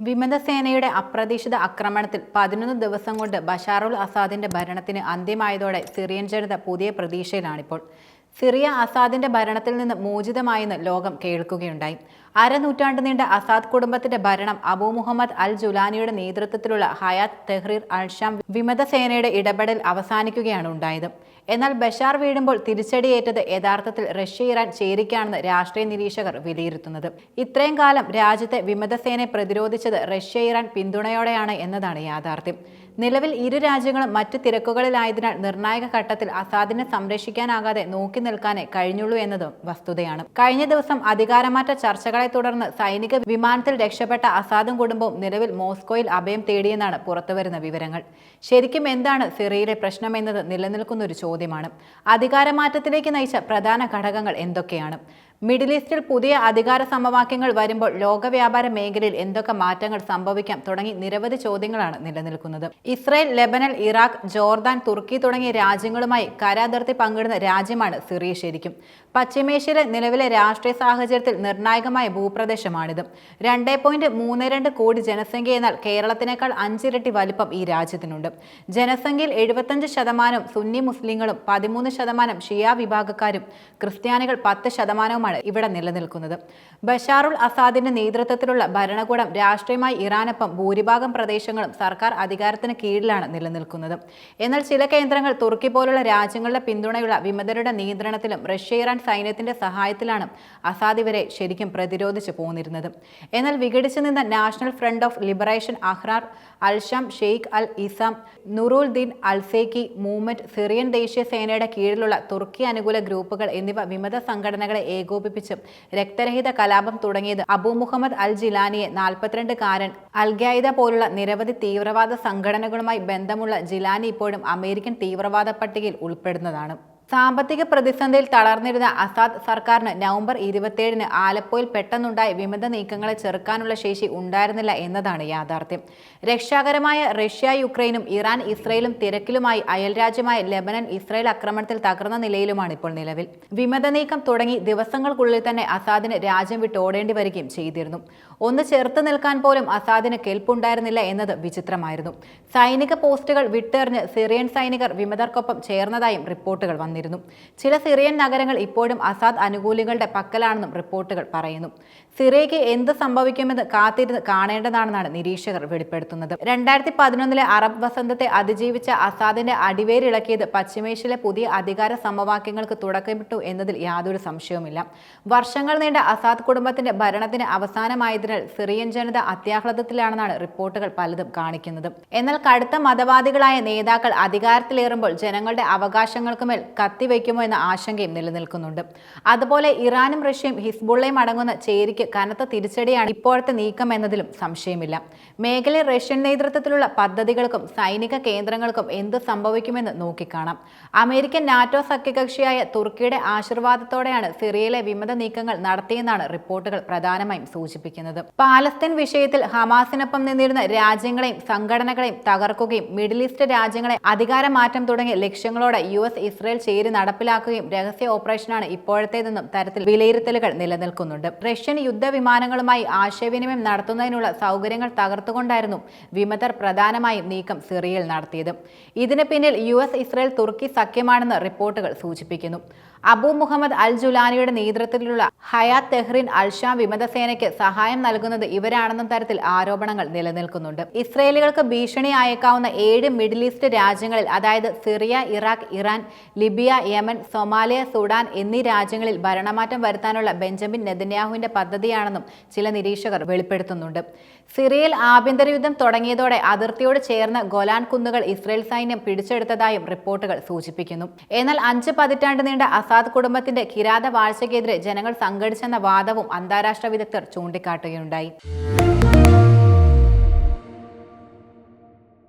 വിമതസേനയുടെ അപ്രതീക്ഷിത ആക്രമണത്തിൽ പതിനൊന്ന് ദിവസം കൊണ്ട് ബഷാറുൽ അസാദിന്റെ ഭരണത്തിന് അന്ത്യമായതോടെ സിറിയൻ ജനത പുതിയ പ്രതീക്ഷയിലാണിപ്പോൾ. സിറിയ അസാദിന്റെ ഭരണത്തിൽ നിന്ന് മോചിതമായെന്ന് ലോകം കേൾക്കുകയുണ്ടായി. അരനൂറ്റാണ്ട് നീണ്ട അസാദ് കുടുംബത്തിന്റെ ഭരണം അബൂ മുഹമ്മദ് അൽ ജുലാനിയുടെ നേതൃത്വത്തിലുള്ള ഹയാത്ത് തെഹ്രീർ അൽഷാം വിമത സേനയുടെ ഇടപെടൽ അവസാനിക്കുകയാണ് ഉണ്ടായത്. എന്നാൽ ബഷാർ വീഴുമ്പോൾ തിരിച്ചടിയേറ്റത് യഥാർത്ഥത്തിൽ റഷ്യ ഇറാൻ ചേരിക്കാണെന്ന് രാഷ്ട്രീയ നിരീക്ഷകർ വിലയിരുത്തുന്നത്. ഇത്രയും കാലം രാജ്യത്തെ വിമതസേനയെ പ്രതിരോധിച്ചത് റഷ്യ ഇറാൻ പിന്തുണയോടെയാണ് എന്നതാണ് യാഥാർത്ഥ്യം. നിലവിൽ ഇരു രാജ്യങ്ങളും മറ്റ് തിരക്കുകളിലായതിനാൽ നിർണായക ഘട്ടത്തിൽ അസാദിനെ സംരക്ഷിക്കാനാകാതെ നോക്കി നിൽക്കാനേ കഴിഞ്ഞുള്ളൂ എന്നതും വസ്തുതയാണ്. കഴിഞ്ഞ ദിവസം അധികാരമാറ്റ ചർച്ചകളെ തുടർന്ന് സൈനിക വിമാനത്തിൽ രക്ഷപ്പെട്ട അസാദും കുടുംബവും നിലവിൽ മോസ്കോയിൽ അഭയം തേടിയെന്നാണ് പുറത്തുവരുന്ന വിവരങ്ങൾ. ശരിക്കും എന്താണ് സിറിയയിലെ പ്രശ്നമെന്നത് നിലനിൽക്കുന്ന ഒരു ചോദ്യമാണ്. അധികാരമാറ്റത്തിലേക്ക് നയിച്ച പ്രധാന ഘടകങ്ങൾ എന്തൊക്കെയാണ്? മിഡിൽ ഈസ്റ്റിൽ പുതിയ അധികാര സമവാക്യങ്ങൾ വരുമ്പോൾ ലോകവ്യാപാര മേഖലയിൽ എന്തൊക്കെ മാറ്റങ്ങൾ സംഭവിക്കാം തുടങ്ങി നിരവധി ചോദ്യങ്ങളാണ് നിലനിൽക്കുന്നത്. Israel Lebanon Iraq Jordan Turkey തുടങ്ങിയ രാജ്യങ്ങളുമായി കരാതിർത്തി പങ്കിടുന്ന രാജ്യമാണ് സിറിയ ശരിക്കും. പശ്ചിമേഷ്യയിലെ നിലവിലെ രാഷ്ട്രീയ സാഹചര്യത്തിൽ നിർണായകമായ ഭൂപ്രദേശമാണിത്. രണ്ടേ പോയിന്റ് മൂന്ന് രണ്ട് കോടി ജനസംഖ്യ എന്നാൽ കേരളത്തിനേക്കാൾ അഞ്ചിരട്ടി വലിപ്പം ഈ രാജ്യത്തിനുണ്ട്. ജനസംഖ്യയിൽ എഴുപത്തഞ്ച് ശതമാനം സുന്നി മുസ്ലിങ്ങളും പതിമൂന്ന് ശതമാനം ഷിയ വിഭാഗക്കാരും ക്രിസ്ത്യാനികൾ പത്ത് ശതമാനവുമാണ് ഇവിടെ നിലനിൽക്കുന്നത്. ബഷാറുൽ അസാദിന്റെ നേതൃത്വത്തിലുള്ള ഭരണകൂടം രാഷ്ട്രീയമായി ഇറാനൊപ്പം ഭൂരിഭാഗം പ്രദേശങ്ങളും സർക്കാർ അധികാരത്തിന് കീഴിലാണ് നിലനിൽക്കുന്നത്. എന്നാൽ ചില കേന്ദ്രങ്ങൾ തുർക്കി പോലുള്ള രാജ്യങ്ങളുടെ പിന്തുണയുള്ള വിമതരുടെ നിയന്ത്രണത്തിലും റഷ്യ ഇറാൻ സൈന്യത്തിന്റെ സഹായത്തിലാണ് അസാദ് ഇവരെ ശരിക്കും പ്രതിരോധിച്ചു പോന്നിരുന്നത്. എന്നാൽ വിഘടിച്ചു നിന്ന national front of liberation Ahrar al Sham Sheikh al Isam Nour al Din al Zenki movement Syrian ദേശീയ സേനയുടെ കീഴിലുള്ള തുർക്കി അനുകൂല ഗ്രൂപ്പുകൾ എന്നിവ വിമത സംഘടനകളെ ഏകോപിപ്പിച്ചും രക്തരഹിത കലാപം തുടങ്ങിയത് അബു മുഹമ്മദ് അൽ ജിലാനിയെ നാൽപ്പത്തിരണ്ടുകാരൻ അൽഖായിദ പോലുള്ള നിരവധി തീവ്രവാദ സംഘടനകളുമായി ബന്ധമുള്ള ജിലാനി ഇപ്പോഴും അമേരിക്കൻ തീവ്രവാദ പട്ടികയിൽ ഉൾപ്പെടുന്നതാണ്. സാമ്പത്തിക പ്രതിസന്ധിയിൽ തളർന്നിരുന്ന അസാദ് സർക്കാരിന് നവംബർ ഇരുപത്തിയേഴിന് ആലപ്പുഴയിൽ പെട്ടെന്നുണ്ടായ വിമത നീക്കങ്ങളെ ചെറുക്കാനുള്ള ശേഷി ഉണ്ടായിരുന്നില്ല എന്നതാണ് യാഥാർത്ഥ്യം. രക്ഷാകരമായ റഷ്യ യുക്രൈനും ഇറാൻ ഇസ്രയേലും തിരക്കിലുമായി അയൽരാജ്യമായ ലെബനൻ ഇസ്രയേൽ ആക്രമണത്തിൽ തകർന്ന നിലയിലുമാണ് ഇപ്പോൾ നിലവിൽ. വിമത നീക്കം തുടങ്ങി ദിവസങ്ങൾക്കുള്ളിൽ തന്നെ അസാദിന് രാജ്യം വിട്ട് ഓടേണ്ടി വരികയും ചെയ്തിരുന്നു. ഒന്ന് ചെറുത്ത് നിൽക്കാൻ പോലും അസാദിന് കെൽപ്പുണ്ടായിരുന്നില്ല എന്നത് വിചിത്രമായിരുന്നു. സൈനിക പോസ്റ്റുകൾ വിട്ടെറിഞ്ഞ് സിറിയൻ സൈനികർ വിമതർക്കൊപ്പം ചേർന്നതായും റിപ്പോർട്ടുകൾ വന്നിരുന്നു. ചില സിറിയൻ നഗരങ്ങൾ ഇപ്പോഴും അസാദ് അനുകൂലികളുടെ പക്കലാണെന്നും റിപ്പോർട്ടുകൾ പറയുന്നു. സിറിയയ്ക്ക് എന്ത് സംഭവിക്കുമെന്ന് കാത്തിരുന്ന് കാണേണ്ടതാണെന്നാണ് നിരീക്ഷകർ വെളിപ്പെടുത്തുന്നത്. രണ്ടായിരത്തി പതിനൊന്നിലെ അറബ് വസന്തത്തെ അതിജീവിച്ച അസാദിന്റെ അടിവേരിളക്കിയത് പശ്ചിമേഷ്യയിലെ പുതിയ അധികാര സമവാക്യങ്ങൾക്ക് തുടക്കമിട്ടു എന്നതിൽ യാതൊരു സംശയവുമില്ല. വർഷങ്ങൾ നീണ്ട അസാദ് കുടുംബത്തിന്റെ ഭരണത്തിന് അവസാനമായതിനാൽ സിറിയൻ ജനത അത്യാഹ്ലാദത്തിലാണെന്നാണ് റിപ്പോർട്ടുകൾ പലതും കാണിക്കുന്നത്. എന്നാൽ കടുത്ത മതവാദികളായ നേതാക്കൾ അധികാരത്തിലേറുമ്പോൾ ജനങ്ങളുടെ അവകാശങ്ങൾക്കുമേൽ കത്തിവെക്കുമോ എന്ന ആശങ്കയും നിലനിൽക്കുന്നുണ്ട്. അതുപോലെ ഇറാനും റഷ്യയും ഹിസ്ബുള്ളയും അടങ്ങുന്ന ചേരിക്ക് കനത്ത തിരിച്ചടിയാണ് ഇപ്പോഴത്തെ നീക്കം എന്നതിലും സംശയമില്ല. മേഖലയിൽ റഷ്യൻ നേതൃത്വത്തിലുള്ള പദ്ധതികൾക്കും സൈനിക കേന്ദ്രങ്ങൾക്കും എന്ത് സംഭവിക്കുമെന്ന് നോക്കിക്കാണാം. അമേരിക്കൻ നാറ്റോ സഖ്യകക്ഷിയായ തുർക്കിയുടെ ആശീർവാദത്തോടെയാണ് സിറിയയിലെ വിമത നീക്കങ്ങൾ നടത്തിയെന്നാണ് റിപ്പോർട്ടുകൾ പ്രധാനമായും സൂചിപ്പിക്കുന്നത്. പാലസ്തീൻ വിഷയത്തിൽ ഹമാസിനൊപ്പം നിന്നിരുന്ന രാജ്യങ്ങളെയും സംഘടനകളെയും തകർക്കുകയും മിഡിൽ ഈസ്റ്റ് രാജ്യങ്ങളെ അധികാരമാറ്റം തുടങ്ങിയ ലക്ഷ്യങ്ങളോടെ യു എസ് ഇസ്രയേൽ ചേരി നടപ്പിലാക്കുകയും രഹസ്യ ഓപ്പറേഷനാണ് ഇപ്പോഴത്തേതെന്നും തരത്തിൽ വിലയിരുത്തലുകൾ നിലനിൽക്കുന്നുണ്ട്. റഷ്യൻ യുദ്ധവിമാനങ്ങളുമായി ആശയവിനിമയം നടത്തുന്നതിനുള്ള സൗകര്യങ്ങൾ തകർത്തുകൊണ്ടായിരുന്നു വിമതർ പ്രധാനമായും നീക്കം സിറിയയിൽ നടത്തിയത്. ഇതിന് പിന്നിൽ യു എസ് ഇസ്രയേൽ തുർക്കി സഖ്യമാണെന്ന് റിപ്പോർട്ടുകൾ സൂചിപ്പിക്കുന്നു. അബു മുഹമ്മദ് അൽ ജുലാനിയുടെ നേതൃത്വത്തിലുള്ള ഹയാത്ത് തെഹ്റിൻ അൽഷാം വിമതസേനയ്ക്ക് സഹായം നൽകുന്നത് ഇവരാണെന്ന തരത്തിൽ ആരോപണങ്ങൾ നിലനിൽക്കുന്നുണ്ട്. ഇസ്രയേലുകൾക്ക് ഭീഷണി അയക്കാവുന്ന ഏഴ് മിഡിൽ ഈസ്റ്റ് രാജ്യങ്ങളിൽ അതായത് Syria Iraq Iran Libya Yemen Somalia Sudan എന്നീ രാജ്യങ്ങളിൽ ഭരണമാറ്റം വരുത്താനുള്ള ബെഞ്ചമിൻ നെതന്യാഹുവിന്റെ പദ്ധതിയാണെന്നും ചില നിരീക്ഷകർ വെളിപ്പെടുത്തുന്നുണ്ട്. സിറിയയിൽ ആഭ്യന്തര യുദ്ധം തുടങ്ങിയതോടെ അതിർത്തിയോട് ചേർന്ന ഗൊലാൻ കുന്നുകൾ ഇസ്രയേൽ സൈന്യം പിടിച്ചെടുത്തതായും റിപ്പോർട്ടുകൾ സൂചിപ്പിക്കുന്നു. എന്നാൽ അഞ്ച് പതിറ്റാണ്ട് നീണ്ട അസാദ് കുടുംബത്തിന്റെ കിരാത വാഴ്ചയ്ക്കെതിരെ ജനങ്ങൾ സംഘടിച്ചെന്ന വാദവും അന്താരാഷ്ട്ര വിദഗ്ധർ ചൂണ്ടിക്കാട്ടുകയുണ്ടായി.